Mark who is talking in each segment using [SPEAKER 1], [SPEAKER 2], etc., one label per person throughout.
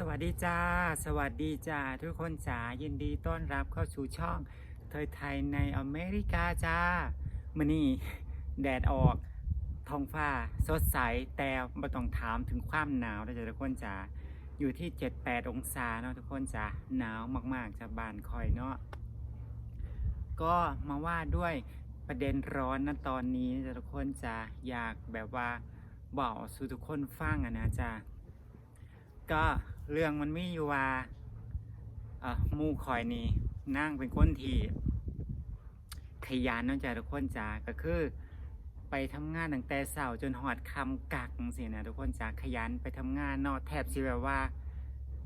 [SPEAKER 1] สวัสดีจ้า สวัสดีจ้า ทุกคนจ๋ายินดีต้อนรับเข้าสู่ช่องเทยไทยในอเมริกาจ้ามื่อนี้แดดออกท้องฟ้า สดใสแต่ไม่ต้องถามถึงความหนาวนะจ๊ะทุกคนจ๋าอยู่ที่ 7-8 องศาเนาะทุกคนจ๋าหนาวมากๆจะบานคอยเนาะก็มาว่าด้วยประเด็นร้อนนะตอนนี้นะจ๊ะทุกคนจ๋าอยากแบบว่าบอกสู่ทุกคนฟังอะนะจ๊ะก็ เรื่องมันมีอยู่ว่าอ่อหมู่คอยนี่นั่งเป็นคนที่ขยันเนอกจาทุกคนจ้าก็คือไปทำงานตั้งแต่เช้าจนหอดคำกักสินะทุกคนจ้าขยันไปทำงานนาะแทบสิแบบว่า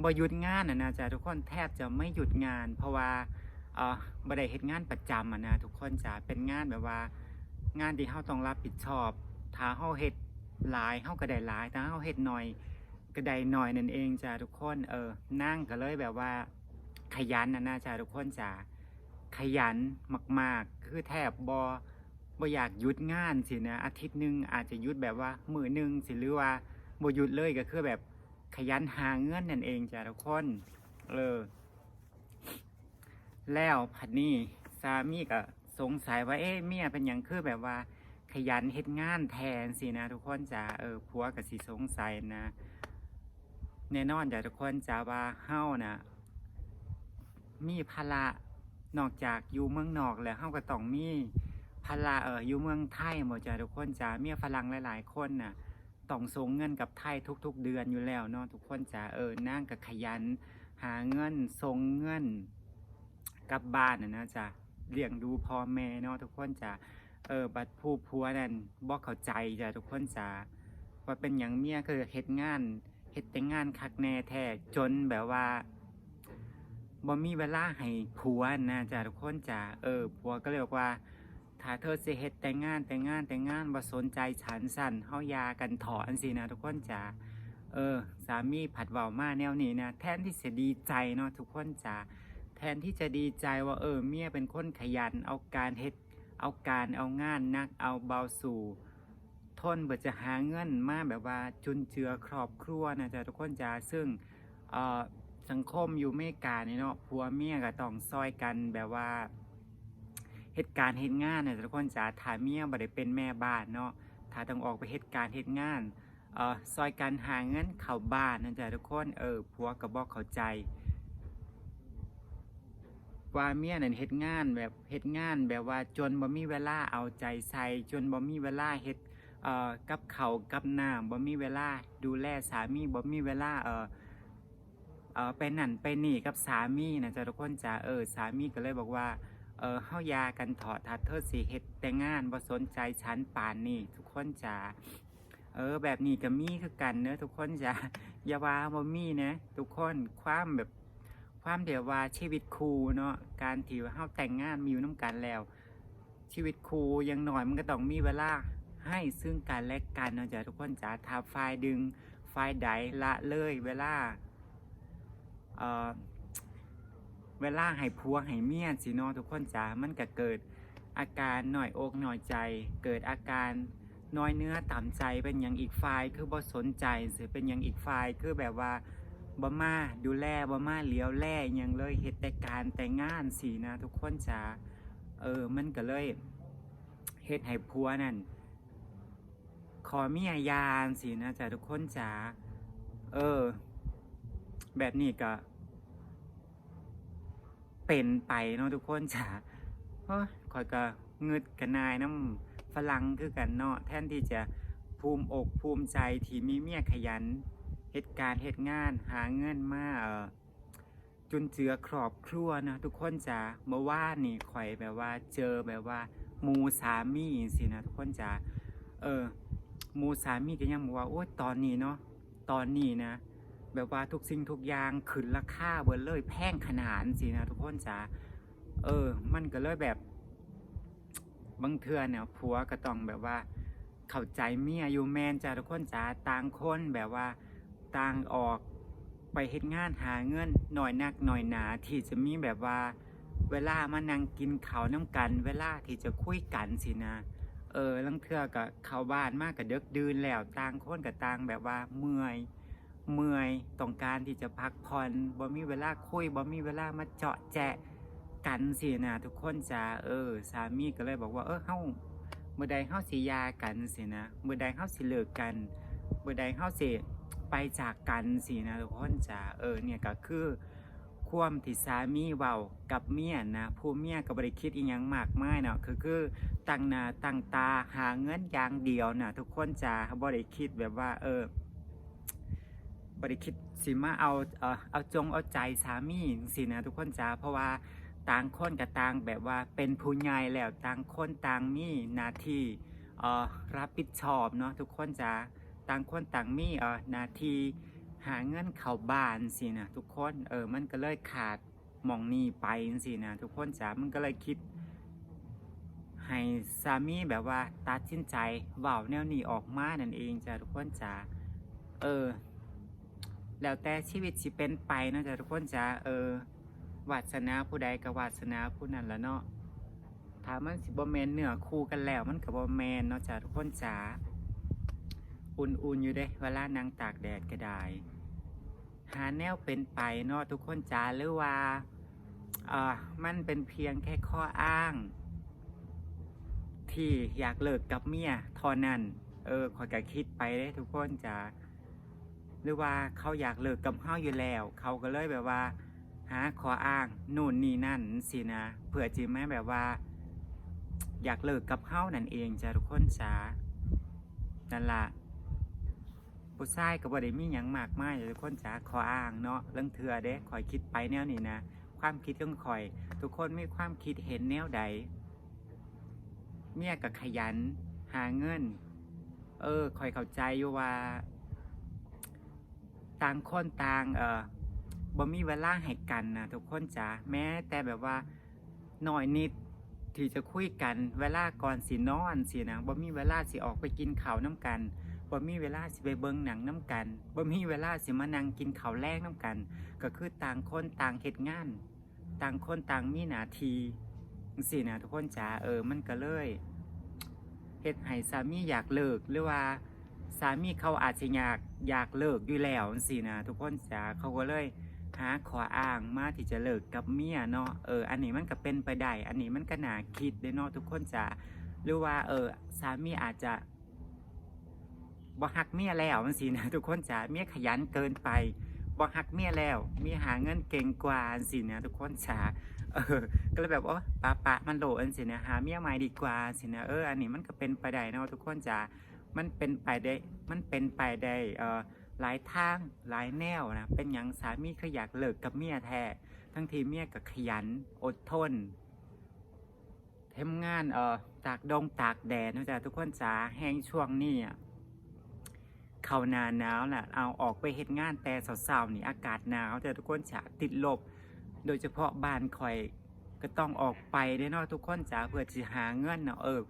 [SPEAKER 1] บ่หยุดงานนะนะจ้าทุกคนแทบจะไม่หยุดงาน เพราะว่าเอ่อบ่ได้เฮ็ดงานประจำอะนะทุกคนจ้าเป็นงานแบบว่า งานที่เฮาต้องรับผิดชอบ ถ้าเฮาเฮ็ดหลายเฮาก็ได้หลายถ้าเฮาเฮ็ดน้อย ก็ไดหน่อยนั่นเองจ้าทุกคนเออ นั่งก็เลยแบบว่า ขยันนะนะจ้าทุกคนจ้าขยันมาก ๆ คือแทบบอบอยากหยุดงานสินะอาทิตย์หนึ่งอาจจะหยุดแบบว่ามือหนึ่งสิหรือว่าบหยุดเลยก็คือแบบขยันหาเงินนั่นเองจ้าทุกคนเออแล้วพัดนี้สามีก็สงสัยว่าเอ๊ะเมียเป็นอย่างคือแบบว่า ขยันเฮ็ดงานแทนสินะ ทุกคนจ้าเออผัวก็สิสงสัยนะ แน่นอนจ้ะทุกคนจะว่าเฮานะมีภาระนอกจากอยู่เมืองนอกแล้วเฮาก็ต้องมีภาระเอออยู่เมืองไทยหมดจ้ะทุกคนจ้ะเมียฝรั่งหลาย ๆ คนน่ะต้องส่งเงินกับไทยทุก ๆ เดือนอยู่แล้วเนาะทุกคนจ้ะเออนั่งกับขยัน หาเงินส่งเงินกลับบ้านนะนะจ้ะเลี้ยงดูพ่อแม่เนาะทุกคนจ้ะเออบัดผู้ผัวนั่นบ่เข้าใจจ้ะทุกคนจ้ะว่าเป็นอย่างเมียคือเฮ็ดงาน เฮ็ดแต่งงานคักแน่แท้จนแบบว่าบ่มีเวลาให้ผัวนะจ้ะทุกคนจ้ะเออผัวก็เลยบอกว่าถ้าเธอสิเฮ็ดแต่งงานแต่งงานแต่งงานบ่สนใจฉันสั่นเฮายากันถอนสินะทุกคนจ้ะเออ สามีผัดเว้ามาแนวนี้นะแทนที่จะดีใจเนาะทุกคนจ้ะแทนที่จะดีใจว่าเออเมียเป็นคนขยันเอาการเฮ็ดเอาการเอางานนักเอาเบาสู่ ทนเบิดจะหาเงินมาแบบว่าจุนเจือครอบครัวนะจ๊ะทุกคนจ้าซึ่งสังคมอยู่เมกานี่เนาะผัวเมียก็ต้องซอยกันแบบว่าเหตุการณ์เหตุงานนะจ๊ะทุกคนจ้าถ้าเมียบ่ได้เป็นแม่บ้านเนาะถ้าต้องออกไปเหตุการณ์เหตุงานเอ่อซอยกันหาเงินเข้าบ้านนะจ๊ะทุกคนเออผัวก็บอกเข้าใจ ว่าเมียนั่นเฮ็ดงานแบบเฮ็ดงานแบบว่าจนบ่มีเวลาเอาใจใส่จนบ่มีเวลาเฮ็ด เอ่อกับเขาวกับน้ำบ่มีเวลาดูแลสามีบ่มีเวลาเอ่อเอ่อไปนั่นไปนี่กับสามีนะจ๊ะทุกคนจ้ะเออสามีก็เลยบอกว่าเออเฮายากันถอดทัดเธอสิเฮ็ดแต่งานบ่สนใจฉันป่านนี่ทุกคนจ้ะเออ แบบนี้ก็มีคือกันเนอะทุกคนจ้ะอย่าว่าบ่มีนะทุกคนความแบบความเดี๋ยวว่าชีวิตครูเนาะการที่ว่าเฮาแต่งงานมีอยู่นํกันแล้ว ชีวิตครูอยังหน่อยมันก็ต้องมีเวลา ให้ซึ่งกันและกันเนาะจ้ะทุกคนจ๋าถ้าฝ่ายดึงฝ่ายใดละเลยเวลาเอ่อเวลาให้ผัวให้เมียสิเนาะทุกคนจ๋ามันก็เกิดอาการหน่อยอกหน่อยใจ เกิดอาการน้อยเนื้อต่ำใจเป็นอย่างอีกฝ่ายคือบ่สนใจสิเป็นอย่างอีกฝ่ายคือแบบว่าบ่มาดูแลบ่มาเลี้ยวแลอยังเลยเฮ็ดแต่การแต่งงานสินะ ทุกคนจ๋าเออมันก็เลยเฮ็ดให้ผัวนั่น ขอมียายานสินะจ๊ะทุกคนจ๋าเออ แบบนี้ก็ เป็นไปเนาะทุกคนจ๋าเฮ้ยคอยก็เงึดกันนายน้ำฝรั่งคือกันเนาะแทนที่จะภูมิอกภูมิใจที่มีเมียขยันเหตุการณ์เหตุงานหาเงินมาเออจนเจือครอบครัวนะทุกคนจ๋าเมื่อวานนี่ข่อยแบบว่า เจอแบบว่ามูสามีสินะทุกคนจ๋าเออ มูสามีก็ยังบอกว่าโอ้ยตอนนี้เนาะตอนนี้นะ แบบว่าทุกสิ่งทุกอย่างขึ้นราคาเบิดเลยแพงขนาดสินะทุกคนจ้าเออ มันก็เลยแบบบางเทื่อเนี่ยผัวก็ต้องแบบว่า เข้าใจเมียอยู่แมนจ้าทุกคนจ้าต่างคนแบบว่าต่างออกไปเฮ็ดงานหาเงินหน่อยนักหน่อยหนาที่จะมีแบบว่า เวลามานั่งกินข้าวน้ำกัน เวลาที่จะคุยกันสินะ เออลังเทื่อก็เข้าบ้านมากกับเด็กดืนแล้วต่างคนกับต่างแบบว่าเมื่อยเมื่อยต้องการที่จะพักผ่อนบ่มีเวลาคุยบ่มีเวลามาเจาะแจะกันสินะทุกคนจ้าเออ สามีก็เลยบอกว่าเออเฮาเมื่อใดเฮาสิยากันสินะเมื่อใดเฮาสิเลิกกันเมื่อใดเฮาสิไปจากกันสินะทุกคนจ้าเออเนี่ยก็คือ ความที่สามีเว้ากับเมียนะผู้เมียก็บ่ได้คิดอีหยังมากมายเนาะคือคือตั้งหน้าตั้งตาหาเงินอย่างเดียวนะทุกคนจ้าบ่ได้คิดแบบว่า เออบริคิดสิมาเอาเออเอาจงเอาใจสามีสินะทุกคนจ้าเพราะว่าต่างคนกับต่างแบบว่าเป็นผู้ใหญ่แล้วต่างคนต่างมีหน้าที่เอ่อรับผิดชอบเนาะทุกคนจ้าต่างคนต่างมีเอ่อหน้าที่ หาเงินเข้าบ้านสินะทุกคนเออมันก็เลยขาดมองนี้ไปสินะทุกคนจ้ามันก็เลยคิด ให้สามีแบบว่าตัดสินใจเว้าแนวนี้ออกมานั่นเองจ้าทุกคนจ้าเออ แล้วแต่ชีวิตสิเป็นไปเนาะจ้ะทุกคนจ้ะเออวาสนาผู้ใดก็วาสนาผู้นั้นละเนาะถามมันสิบ่แมนเหนือคู่กันแล้วมันก็บ่แมนเนาะจ้ะทุกคนจ้ะอุ่นๆอยู่เด้เวลานางตากแดดก็ได้ หาแนวเป็นไปเนาะทุกคนจ้าหรือว่าเอ่ามันเป็นเพียงแค่ข้ออ้าง ที่อยากเลิกกับเมียท่านั้นเออขอยก็คิดไปเด้ทุกคนจ้าหรือว่าเขาอยากเลิกกับเฮาอยู่แล้ว เขาก็เลยแบบว่า หาขออ้างนู่นนี่นั่นสินะเผื่อจิแม่แบบว่า อยากเลิกกับเฮานั่นเองจ้ะทุกคนจ้านั่นละ ผู้ชายก็บ่ได้มีหยังมากมายทุกคนจ้าขออ้างเนาะเรื่องเถื่อเด้คอยคิดไปแนวนี้นะ ความคิดของคอย ทุกคนมีความคิดเห็นแนวใด เมียก็ขยัน หาเงิน เออคอยเข้าใจอยู่ว่า ต่างคนต่างเออบ่มีเวลาให้กันนะทุกคนจ้ะแม้แต่แบบว่าหน้อยนิดที่จะคุยกันเวลาก่อนสินอนสินะบ่มีเวลาสิออกไปกินข้าวน้ำกัน บ่มีเวลาสิไปเบิ่งหนังน้ำกันบ่มีเวลาสิมานั่งกินข้าวแลกน้ำกัน ก็คือต่างคนต่างเฮ็ดงาน ต่างคนต่างมีหน้าที่สินะทุกคนจ้ะเออมันก็เลยเฮ็ดให้สามีอยากเลิกหรือว่าสามีเขาอาจจะอยากอยากเลิกอยู่แล้วสินะทุกคนจ้าเขาก็เลยหาขออ้างมาที่จะเลิกกับเมียเนาะเอออันนี้มันก็เป็นไปได้อันนี้มันก็น่าคิดเด้เนาะทุกคนจ้าหรือว่าเออสามีอาจจะ บ่ฮักเมียแล้วมันสินะทุกคนจ้าเมียขยันเกินไปบ่ฮักเมียแล้วมีหาเงินเก่งกว่าสินะทุกคนจ้าเออก็เลยแบบว่าปะปะมันโหลอันสินะหาเมียใหม่ดีกว่าสินะเอออันนี้มันก็เป็นไปได้นะทุกคนจ้ามันเป็นไปได้มันเป็นไปได้เอ่อหลายทางหลายแนวนะเป็นอย่างสามีเขอยากเลิกกับเมียแท้ทั้งทีเมียก็ขยันอดทนทำงานเออตากดงตากแดดนะจ๊ะทุกคนจ๋าแห้งช่วงนี้อะ เข้าหนาหนาวน่ะเอาออกไปเฮ็ดงานแต่สาวๆนี่อากาศหนาวแต่ทุกคนจ๋าติดลบ โดยเฉพาะบ้านคอยก็ต้องออกไปได้นาะทุกคนจ๋าเพื่อจะหาเงินเนาะเออ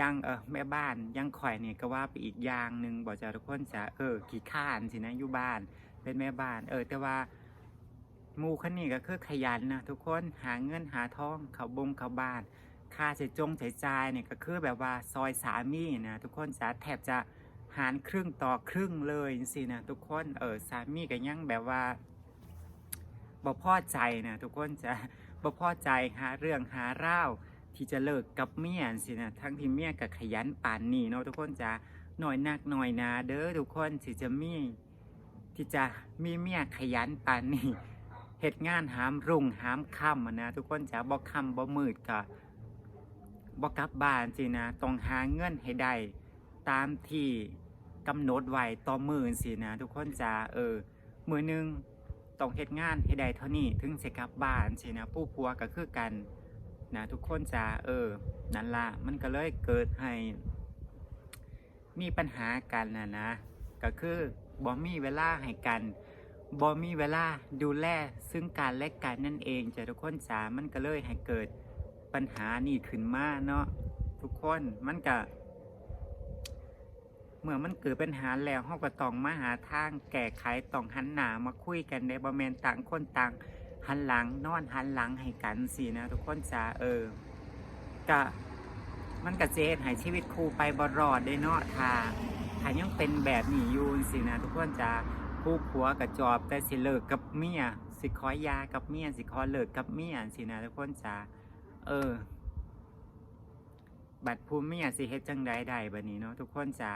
[SPEAKER 1] ยังเออแม่บ้านยังข่อยเนี่ยก็ว่าไปอีกอย่างหนึ่งบอกจะทุกคนจะเออขี้ข้านสินะอยู่บ้านเป็นแม่บ้าน เออ แต่ว่ามูคันนี้ก็คือขยันนะทุกคนหาเงินหาทองเขาบงเขาบ้าน ค่าใช้จงใช้จ่ายเนี่ยก็คือแบบว่าซอยสามีนะทุกคนจะแทบจะ หารครึ่งต่อครึ่งเลยสินะทุกคนเออสามีก็ยังแบบว่าบ่พอใจนะทุกคนจะบ่พอใจหาเรื่องหาเล่าที่จะเลิกกับเมียสินะทั้งที่เมียกับขยันป่านนี้เนาะทุกคนจะหน่อยนักหน่อยนาเด้อทุกคนสิจะมีที่จะมีเมียขยันป่านนี้เหตุงานหามรุ่งหามค่ำนะทุกคนจะบ่ค่ำบ่มืดก็บ่กลับบ้านสินะต้องหาเงินให้ได้ ตามที่กำหนดไว้ต่อมือสินะ ทุกคนจะเออมือหนึ่งต้องเหตุงานให้ได้เท่านี้ถึงจะกลับบ้านสินะผู้ผัวก็คือกันนะทุกคนจะเออ นั่นละมันก็เลยเกิดให้ มีปัญหากันนะนะ ก็คือบ่มีเวลาให้กันบ่มีเวลาดูแลซึ่งกันและกันนั่นเองจะทุกคนจ๋ามันก็เลยให้เกิดปัญหานี่ขึ้นมาเนาะทุกคนมันก็ เมื่อมันเกิดปัญหาแล้วเราก็ต้องมาหาทางแก้ไขต้องหันหน้ามาคุยกันในบ่แมนต่างคนต่างหันหลังนอนหันหลังให้กันสินะ ทุกคนจ้าเออกะมันกะเจนให้ชีวิตครูไปบรอดได้เนาะทาถ้ายังเป็นแบบนี้อยู่สินะ ทุกคนจ้าผู้ผัวกับจอบแต่สิเลิกกับเมียสิขอยากับเมียสิขอเลิกกับเมียสินะทุกคนจ๋าเออ บัดผู้เมียสิเฮ็ดจังใดได้บัดนี้เนาะทุกคนจ๋า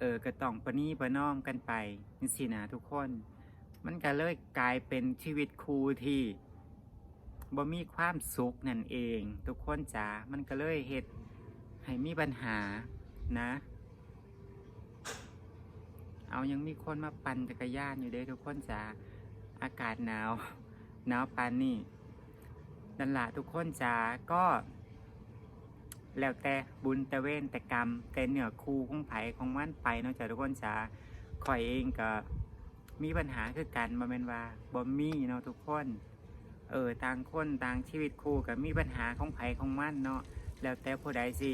[SPEAKER 1] เออก็ต้องประนีประนอมกันไปนี่สินะทุกคน มันก็เลยกลายเป็นชีวิตครูที่บ่มีความสุขนั่นเอง ทุกคนจ๋ามันก็เลยเฮ็ดให้มีปัญหานะ เอายังมีคนมาปั่นจักรยานอยู่เด้ทุกคนจ๋าอากาศหนาวหนาวปานนี่นั่นละทุกคนจ๋าก็ แล้วแต่บุญแต่เว้นแต่กรรม แต่เหนือคูของไผของมันไปเนอกจากทุกคนจ๋าข่อยเองก็มีปัญหาคือกันมาเป็นว่าบ่มีเนาะทุกคน เออต่างคนต่างชีวิตคู่กับมีปัญหาของไผของมันเนาะแล้วแต่ผู้ใดสิ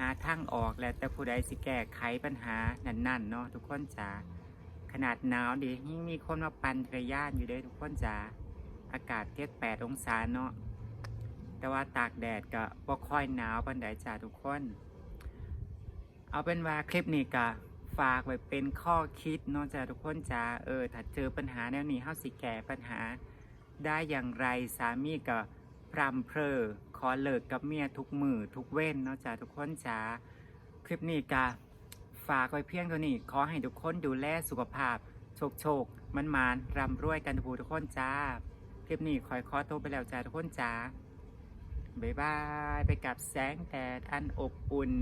[SPEAKER 1] หาทางออกแล้วแต่ผู้ใดสิแก้ไขปัญหานั่นๆเนาะทุกคนจ๋าขนาดหนาวดิยิ่งมีคนมาปั่นจักรยานอยู่เด้ทุกคนจ๋าอากาศเทียดแปดองศาเนาะ แต่ว่าตากแดดก็บ่ค่อยหนาวปานใดจ้าทุกคน เอาเป็นว่าคลิปนี้ก็ฝากไว้เป็นข้อคิดเนาะจ้าทุกคนจ๋าเออถ้าเจอปัญหาแนวนี้เฮาสิแก้ปัญหา ได้อย่างไรสามีก็พรำเพรอขอเลิกกับเมียทุกมือทุกเว้นเนาะจ้าทุกคนจ้าคลิปนี้ก็ฝากไว้เพียงเท่านี้ ขอให้ทุกคนดูแลสุขภาพ โชคโชคมันมานร่ำรวยกันทุกผู้ทุกคนจ้า คลิปนี้คอยขอตัวไปแล้วจ้าทุกคนจ้า บ๊ายบาย ไปกับแสงแดดอันอบอุ่น